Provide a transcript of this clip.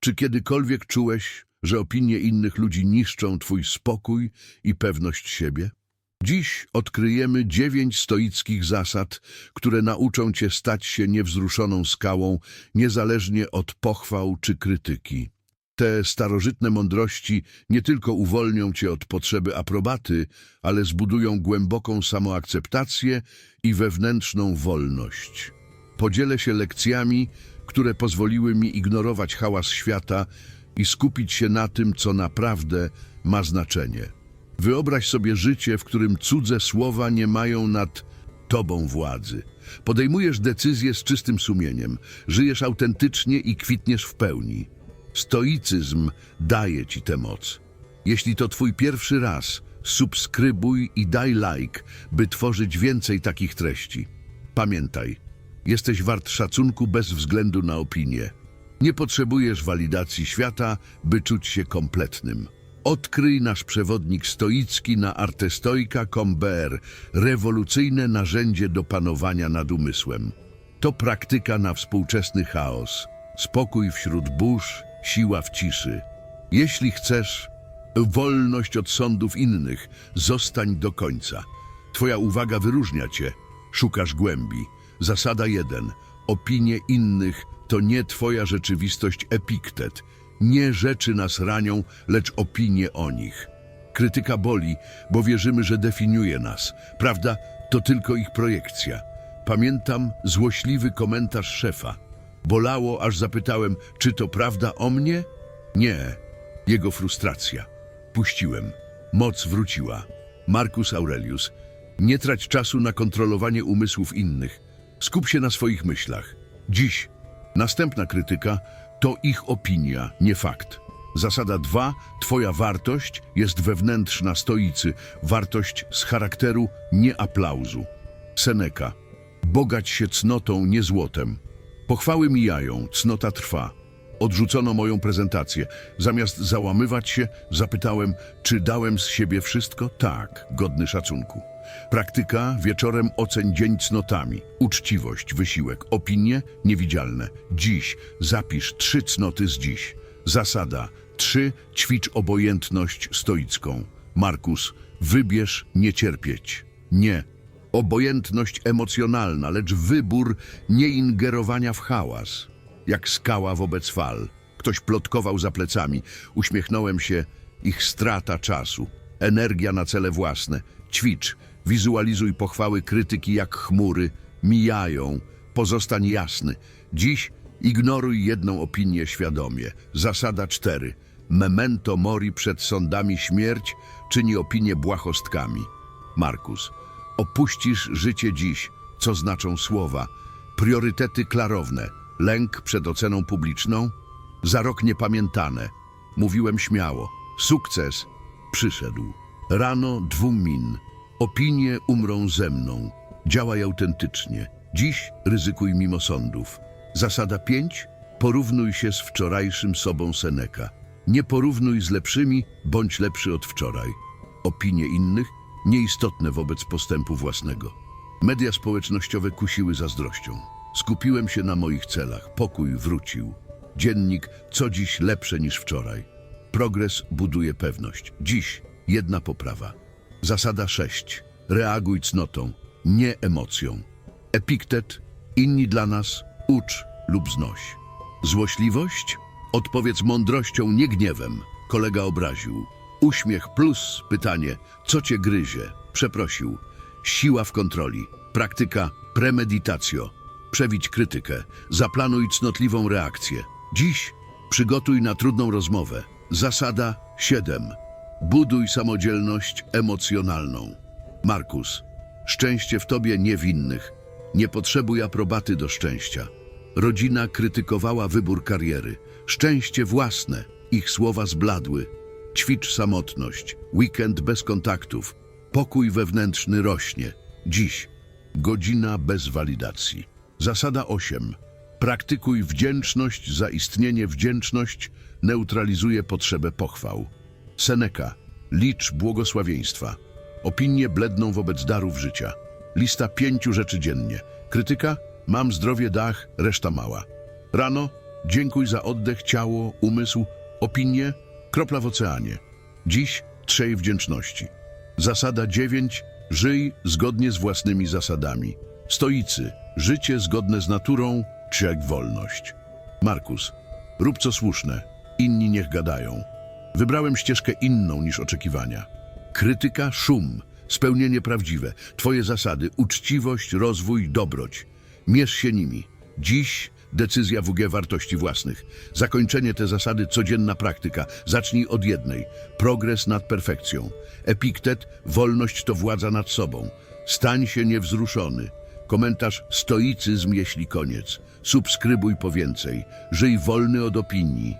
Czy kiedykolwiek czułeś, że opinie innych ludzi niszczą twój spokój i pewność siebie? Dziś odkryjemy dziewięć stoickich zasad, które nauczą cię stać się niewzruszoną skałą, niezależnie od pochwał czy krytyki. Te starożytne mądrości nie tylko uwolnią cię od potrzeby aprobaty, ale zbudują głęboką samoakceptację i wewnętrzną wolność. Podzielę się lekcjami, które pozwoliły mi ignorować hałas świata i skupić się na tym, co naprawdę ma znaczenie. Wyobraź sobie życie, w którym cudze słowa nie mają nad tobą władzy. Podejmujesz decyzje z czystym sumieniem, żyjesz autentycznie i kwitniesz w pełni. Stoicyzm daje ci tę moc. Jeśli to twój pierwszy raz, subskrybuj i daj like, by tworzyć więcej takich treści. Pamiętaj, jesteś wart szacunku bez względu na opinię. Nie potrzebujesz walidacji świata, by czuć się kompletnym. Odkryj nasz przewodnik stoicki na artestoika.com.br, rewolucyjne narzędzie do panowania nad umysłem. To praktyka na współczesny chaos. Spokój wśród burz, siła w ciszy. Jeśli chcesz wolność od sądów innych, zostań do końca. Twoja uwaga wyróżnia cię. Szukasz głębi. Zasada 1. Opinie innych to nie twoja rzeczywistość epiktet. Nie rzeczy nas ranią, lecz opinie o nich. Krytyka boli, bo wierzymy, że definiuje nas. Prawda to tylko ich projekcja. Pamiętam złośliwy komentarz szefa. Bolało, aż zapytałem, czy to prawda o mnie? Nie. Jego frustracja. Puściłem. Moc wróciła. Marcus Aurelius. Nie trać czasu na kontrolowanie umysłów innych. Skup się na swoich myślach. Dziś następna krytyka to ich opinia, nie fakt. Zasada 2. Twoja wartość jest wewnętrzna stoicy. Wartość z charakteru, nie aplauzu. Seneca. Bogać się cnotą, nie złotem. Pochwały mijają, cnota trwa. Odrzucono moją prezentację. Zamiast załamywać się, zapytałem, czy dałem z siebie wszystko? Tak, godny szacunku. Praktyka, wieczorem oceń dzień cnotami. Uczciwość, wysiłek, opinie niewidzialne. Dziś zapisz trzy cnoty z dziś. Zasada trzy ćwicz obojętność stoicką. Markus, wybierz nie cierpieć. Nie. Obojętność emocjonalna, lecz wybór nieingerowania w hałas. Jak skała wobec fal. Ktoś plotkował za plecami. Uśmiechnąłem się. Ich strata czasu. Energia na cele własne. Ćwicz. Wizualizuj pochwały krytyki jak chmury. Mijają. Pozostań jasny. Dziś ignoruj jedną opinię świadomie. Zasada cztery. Memento mori przed sądami śmierć czyni opinię błahostkami. Markus. Opuścisz życie dziś, co znaczą słowa. Priorytety klarowne. Lęk przed oceną publiczną. Za rok niepamiętane. Mówiłem śmiało. Sukces przyszedł. Rano dwumin. Opinie umrą ze mną. Działaj autentycznie. Dziś ryzykuj mimo sądów. Zasada 5. Porównuj się z wczorajszym sobą Seneka. Nie porównuj z lepszymi, bądź lepszy od wczoraj. Opinie innych nieistotne wobec postępu własnego. Media społecznościowe kusiły zazdrością. Skupiłem się na moich celach. Pokój wrócił. Dziennik, co dziś lepsze niż wczoraj. Progres buduje pewność. Dziś jedna poprawa. Zasada 6. Reaguj cnotą, nie emocją. Epiktet, inni dla nas, ucz lub znoś. Złośliwość? Odpowiedz mądrością, nie gniewem. Kolega obraził. Uśmiech plus pytanie, co cię gryzie? Przeprosił. Siła w kontroli. Praktyka premeditatio. Przewić krytykę. Zaplanuj cnotliwą reakcję. Dziś przygotuj na trudną rozmowę. Zasada 7. Buduj samodzielność emocjonalną. Markus. Szczęście w tobie niewinnych. Nie potrzebuj aprobaty do szczęścia. Rodzina krytykowała wybór kariery. Szczęście własne. Ich słowa zbladły. Ćwicz samotność. Weekend bez kontaktów. Pokój wewnętrzny rośnie. Dziś. Godzina bez walidacji. Zasada 8. Praktykuj wdzięczność za istnienie. Wdzięczność neutralizuje potrzebę pochwał. Seneca. Licz błogosławieństwa. Opinie bledną wobec darów życia. Lista pięciu rzeczy dziennie. Krytyka? Mam zdrowie, dach, reszta mała. Rano? Dziękuj za oddech, ciało, umysł, opinię, kropla w oceanie. Dziś trzej wdzięczności. Zasada 9. Żyj zgodnie z własnymi zasadami. Stoicy. Życie zgodne z naturą, czy jak wolność. Markus. Rób co słuszne. Inni niech gadają. Wybrałem ścieżkę inną niż oczekiwania. Krytyka, szum, spełnienie prawdziwe. Twoje zasady, uczciwość, rozwój, dobroć. Mierz się nimi. Dziś decyzja WG wartości własnych. Zakończenie te zasady, codzienna praktyka. Zacznij od jednej. Progres nad perfekcją. Epiktet, wolność to władza nad sobą. Stań się niewzruszony. Komentarz stoicyzm, jeśli koniec. Subskrybuj po więcej. Żyj wolny od opinii.